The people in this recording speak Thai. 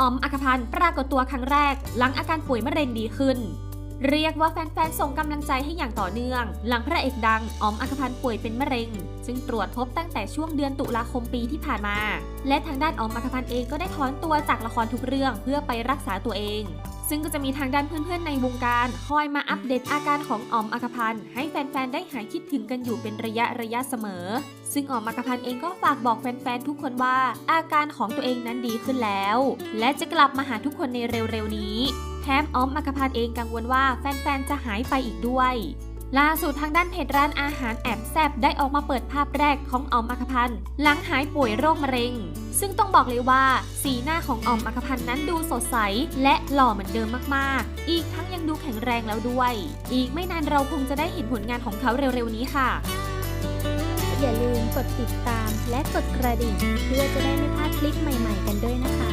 ออมอัคพันธ์ปรากฏตัวครั้งแรก หลังอาการป่วยมะเร็งดีขึ้น เรียกว่าแฟนๆ ส่งกำลังใจให้อย่างต่อเนื่อง หลังพระเอกดังออมอัคพันธ์ป่วยเป็นมะเร็ง ซึ่งตรวจพบตั้งแต่ช่วงเดือนตุลาคมปีที่ผ่านมา และทางด้านออมอัคพันธ์เองก็ได้ถอนตัวจากละครทุกเรื่องเพื่อไปรักษาตัวเอง ซึ่งก็จะมีทางด้านเพื่อนๆในวงการ คอยมาอัปเดตอาการของออมอัคพันธ์ให้แฟนๆ ได้หายคิดถึงกันอยู่เป็นระยะระยะเสมอ ซึ่งออมอัคพันธ์เองก็ฝากบอกแฟนๆ ทุกคนว่า อาการของตัวเองนั้นดีขึ้นแล้ว และจะกลับมาหาทุกคนในเร็วๆ นี้ แถมออมอัคพันธ์เองกังวลว่าแฟนๆ จะหายไปอีกด้วยล่าสุดทางด้านเพจร้านอาหารแอบแซบได้ออกมาเปิดภาพแรกของออมอัคพันธ์หลังหายป่วยโรคมะเร็ง ซึ่งต้องบอกเลยว่า สีหน้าของออมอัคพันธ์นั้นดูสดใส และหล่อเหมือนเดิมมากๆ อีกทั้งยังดูแข็งแรงแล้วด้วย อีกไม่นานเราคงจะได้เห็นผลงานของเขาเร็วๆนี้ค่ะ อย่าลืมกดติดตามและกดกระดิ่งเพื่อจะได้ไม่พลาดคลิปใหม่ ๆ กันด้วยนะคะ